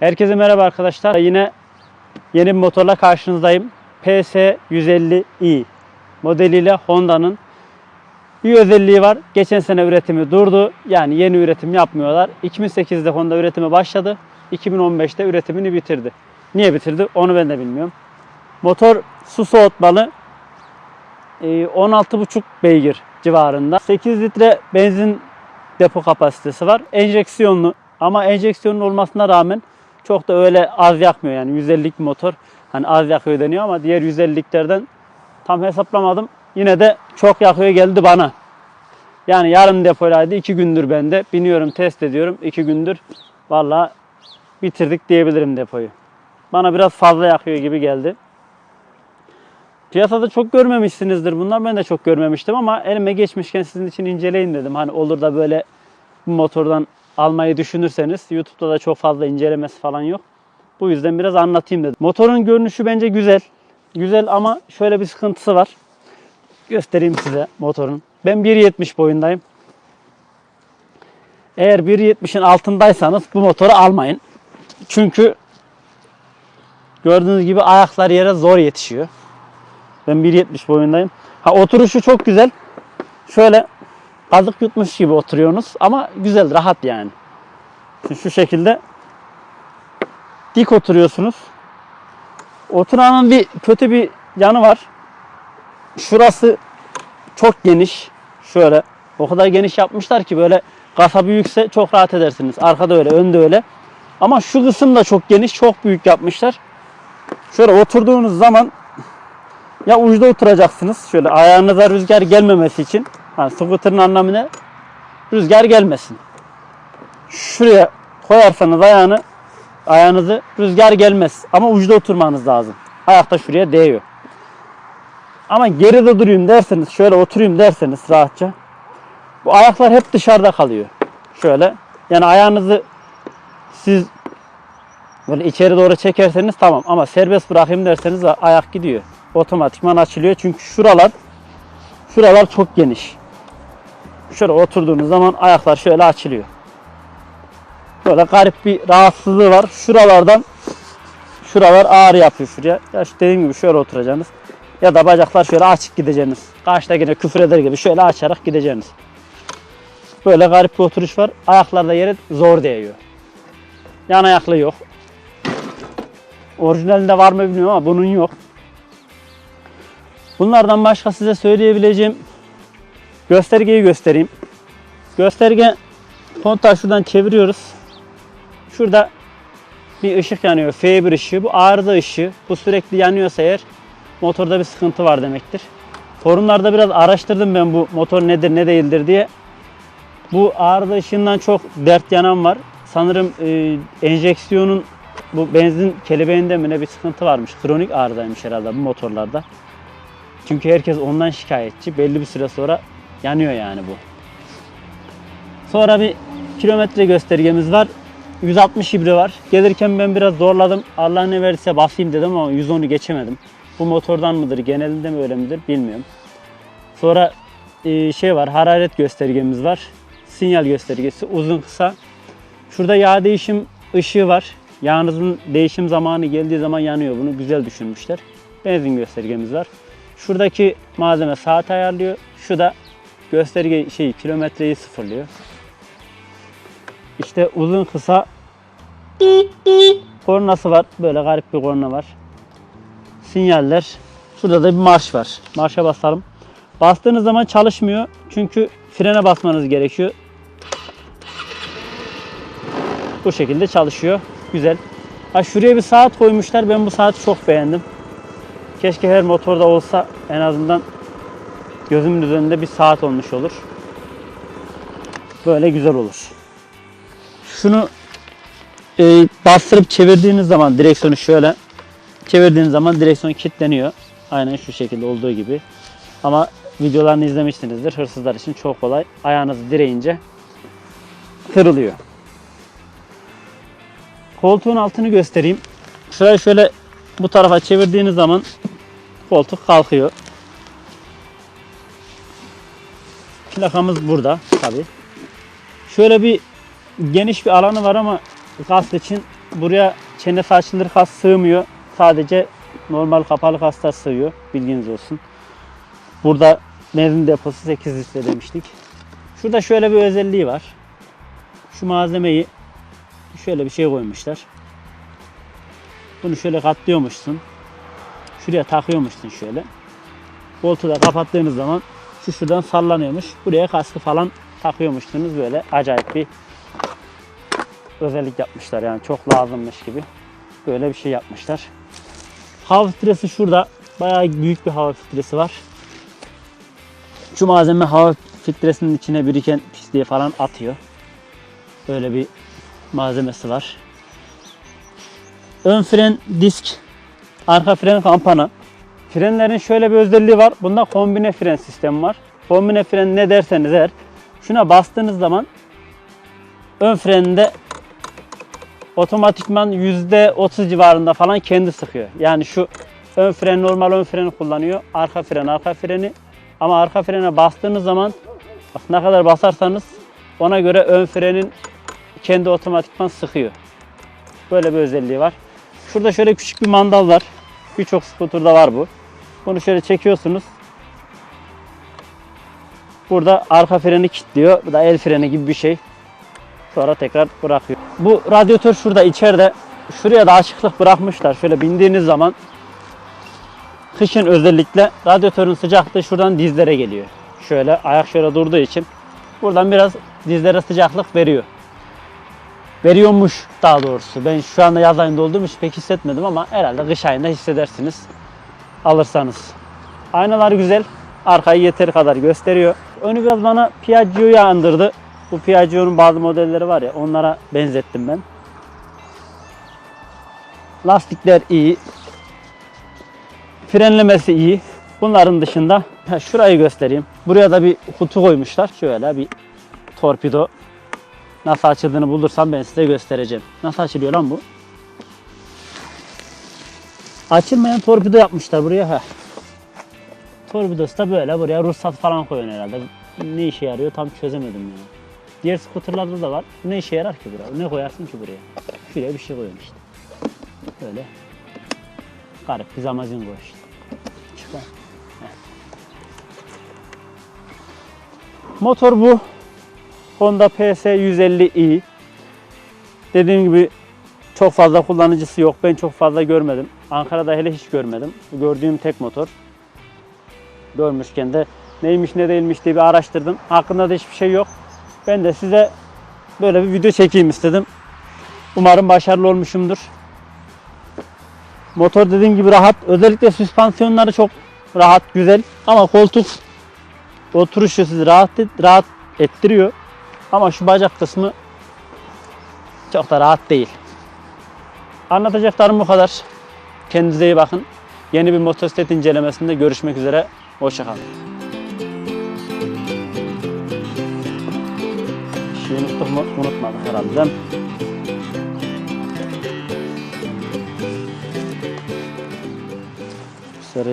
Herkese merhaba arkadaşlar. Yine yeni bir motorla karşınızdayım. PS150i modeliyle Honda'nın bir özelliği var. Geçen sene üretimi durdu. Yani yeni üretim yapmıyorlar. 2008'de Honda üretime başladı. 2015'te üretimini bitirdi. Niye bitirdi onu ben de bilmiyorum. Motor su soğutmalı. Ee, 16,5 beygir civarında. 8 litre benzin depo kapasitesi var. Enjeksiyonlu ama enjeksiyonlu olmasına rağmen çok da öyle az yakmıyor yani 150'lik bir motor. Hani az yakıyor deniyor ama diğer 150'liklerden tam hesaplamadım. Yine de çok yakıyor geldi bana. Yani yarım depoylaydı 2 gündür bende. Biniyorum test ediyorum 2 gündür. Vallahi bitirdik diyebilirim depoyu. Bana biraz fazla yakıyor gibi geldi. Piyasada çok görmemişsinizdir bunlar. Ben de çok görmemiştim ama elime geçmişken sizin için inceleyin dedim. Hani olur da böyle bu motordan almayı düşünürseniz YouTube'da da çok fazla incelemesi falan yok. Bu yüzden biraz anlatayım dedim. Motorun görünüşü bence güzel. Güzel ama şöyle bir sıkıntısı var. Göstereyim size motorun. Ben 1.70 boyundayım. Eğer 1.70'in altındaysanız bu motoru almayın. Çünkü gördüğünüz gibi ayaklar yere zor yetişiyor. Ben 1.70 boyundayım. Ha oturuşu çok güzel. Şöyle azık yutmuş gibi oturuyorsunuz ama güzel, rahat yani. Şimdi şu şekilde dik oturuyorsunuz. Oturanın bir kötü bir yanı var. Şurası çok geniş. Şöyle o kadar geniş yapmışlar ki böyle kasa büyükse çok rahat edersiniz. Arkada öyle, önde öyle. Ama şu kısım da çok geniş, çok büyük yapmışlar. Şöyle oturduğunuz zaman ya ucuda oturacaksınız. Şöyle ayağınıza rüzgar gelmemesi için. Ha, scooter'ın anlamı ne? Rüzgar gelmesin. Şuraya koyarsanız ayağını ayağınızı rüzgar gelmez. Ama ucuda oturmanız lazım. Ayakta şuraya değiyor. Ama geride durayım derseniz, şöyle oturayım derseniz rahatça. Bu ayaklar hep dışarıda kalıyor. Şöyle. Yani ayağınızı siz böyle içeri doğru çekerseniz tamam ama serbest bırakayım derseniz ayak gidiyor. Otomatikman açılıyor. Çünkü şuralar şuralar çok geniş. Şöyle oturduğunuz zaman ayaklar şöyle açılıyor. Böyle garip bir rahatsızlığı var. Şuralardan şuralar ağrı yapıyor şuraya. Ya işte dediğim gibi şöyle oturacaksınız. Ya da bacaklar şöyle açık gideceksiniz. Karşıda yine küfür eder gibi şöyle açarak gideceksiniz. Böyle garip bir oturuş var. Ayaklar da yere zor değiyor. Yan ayaklı yok. Orijinalinde var mı bilmiyorum ama bunun yok. Bunlardan başka size söyleyebileceğim göstergeyi göstereyim. Gösterge kontağı şuradan çeviriyoruz. Şurada bir ışık yanıyor. F1 ışığı. Bu arıza ışığı. Bu sürekli yanıyorsa eğer motorda bir sıkıntı var demektir. Forumlarda biraz araştırdım ben bu motor nedir ne değildir diye. Bu arıza ışığından çok dert yanan var. Sanırım e, enjeksiyonun bu benzin kelebeğinde mi ne bir sıkıntı varmış. Kronik arızaymış herhalde bu motorlarda. Çünkü herkes ondan şikayetçi. Belli bir süre sonra yanıyor yani bu. Sonra bir kilometre göstergemiz var. 160 ibre var. Gelirken ben biraz zorladım. Allah ne verirse basayım dedim ama 110'u geçemedim. Bu motordan mıdır, genelinde mi öyle midir bilmiyorum. Sonra e, şey var, hararet göstergemiz var. Sinyal göstergesi uzun kısa. Şurada yağ değişim ışığı var. Yağınızın değişim zamanı geldiği zaman yanıyor. Bunu güzel düşünmüşler. Benzin göstergemiz var. Şuradaki malzeme saat ayarlıyor. Şu da gösterge şey kilometreyi sıfırlıyor. İşte uzun kısa kornası var. Böyle garip bir korna var. Sinyaller. Şurada da bir marş var. Marşa basalım. Bastığınız zaman çalışmıyor. Çünkü frene basmanız gerekiyor. Bu şekilde çalışıyor. Güzel. Ha şuraya bir saat koymuşlar. Ben bu saati çok beğendim. Keşke her motorda olsa en azından gözümün üzerinde bir saat olmuş olur. Böyle güzel olur. Şunu e, bastırıp çevirdiğiniz zaman direksiyonu şöyle çevirdiğiniz zaman direksiyon kilitleniyor. Aynen şu şekilde olduğu gibi. Ama videolarını izlemişsinizdir. Hırsızlar için çok kolay. Ayağınızı direyince kırılıyor. Koltuğun altını göstereyim. Şurayı şöyle bu tarafa çevirdiğiniz zaman koltuk kalkıyor. Plakamız burada tabi. Şöyle bir geniş bir alanı var ama gaz için buraya çenesi açılır kas sığmıyor. Sadece normal kapalı kaslar sığıyor. Bilginiz olsun. Burada benzin deposu 8 litre demiştik. Şurada şöyle bir özelliği var. Şu malzemeyi şöyle bir şey koymuşlar. Bunu şöyle katlıyormuşsun. Şuraya takıyormuşsun şöyle. Koltuğu da kapattığınız zaman şu şuradan sallanıyormuş. Buraya kaskı falan takıyormuşsunuz. Böyle acayip bir özellik yapmışlar. Yani çok lazımmış gibi. Böyle bir şey yapmışlar. Hava filtresi şurada. Bayağı büyük bir hava filtresi var. Şu malzeme hava filtresinin içine biriken pisliği falan atıyor. Böyle bir malzemesi var. Ön fren disk, arka fren kampana. Frenlerin şöyle bir özelliği var. Bunda kombine fren sistemi var. Kombine fren ne derseniz eğer şuna bastığınız zaman ön freninde otomatikman %30 civarında falan kendi sıkıyor. Yani şu ön fren normal ön freni kullanıyor. Arka fren arka freni. Ama arka frene bastığınız zaman bak ne kadar basarsanız ona göre ön frenin kendi otomatikman sıkıyor. Böyle bir özelliği var. Şurada şöyle küçük bir mandal var. Birçok skuturda var bu. Bunu şöyle çekiyorsunuz. Burada arka freni kilitliyor. Bu da el freni gibi bir şey. Sonra tekrar bırakıyor. Bu radyatör şurada içeride. Şuraya da açıklık bırakmışlar. Şöyle bindiğiniz zaman kışın özellikle radyatörün sıcaklığı şuradan dizlere geliyor. Şöyle ayak şöyle durduğu için buradan biraz dizlere sıcaklık veriyor. Veriyormuş daha doğrusu. Ben şu anda yaz ayında olduğum için pek hissetmedim ama herhalde kış ayında hissedersiniz alırsanız. Aynalar güzel. Arkayı yeteri kadar gösteriyor. Önü biraz bana Piaggio'yu andırdı. Bu Piaggio'nun bazı modelleri var ya onlara benzettim ben. Lastikler iyi. Frenlemesi iyi. Bunların dışında ha, şurayı göstereyim. Buraya da bir kutu koymuşlar. Şöyle bir torpido. Nasıl açıldığını bulursam ben size göstereceğim. Nasıl açılıyor lan bu? Açılmayan torpido yapmışlar buraya. ha. Torpidosu da böyle buraya ruhsat falan koyuyor herhalde. Ne işe yarıyor tam çözemedim yani. Diğer skuterlarda da var. Ne işe yarar ki buraya? Ne koyarsın ki buraya? Şuraya bir şey koyuyorsun işte. Böyle. Garip bir zamacın koy işte. Çıkar. Motor bu. Honda PS 150i. Dediğim gibi çok fazla kullanıcısı yok. Ben çok fazla görmedim. Ankara'da hele hiç görmedim. Gördüğüm tek motor. Görmüşken de neymiş ne değilmiş diye bir araştırdım. Hakkında da hiçbir şey yok. Ben de size böyle bir video çekeyim istedim. Umarım başarılı olmuşumdur. Motor dediğim gibi rahat. Özellikle süspansiyonları çok rahat, güzel. Ama koltuk oturuşu sizi rahat, rahat ettiriyor. Ama şu bacak kısmı çok da rahat değil. Anlatacaklarım bu kadar. Kendinize iyi bakın. Yeni bir motosiklet incelemesinde görüşmek üzere. Hoşçakalın. Bir şey unuttuk mu? Unutmadık herhalde.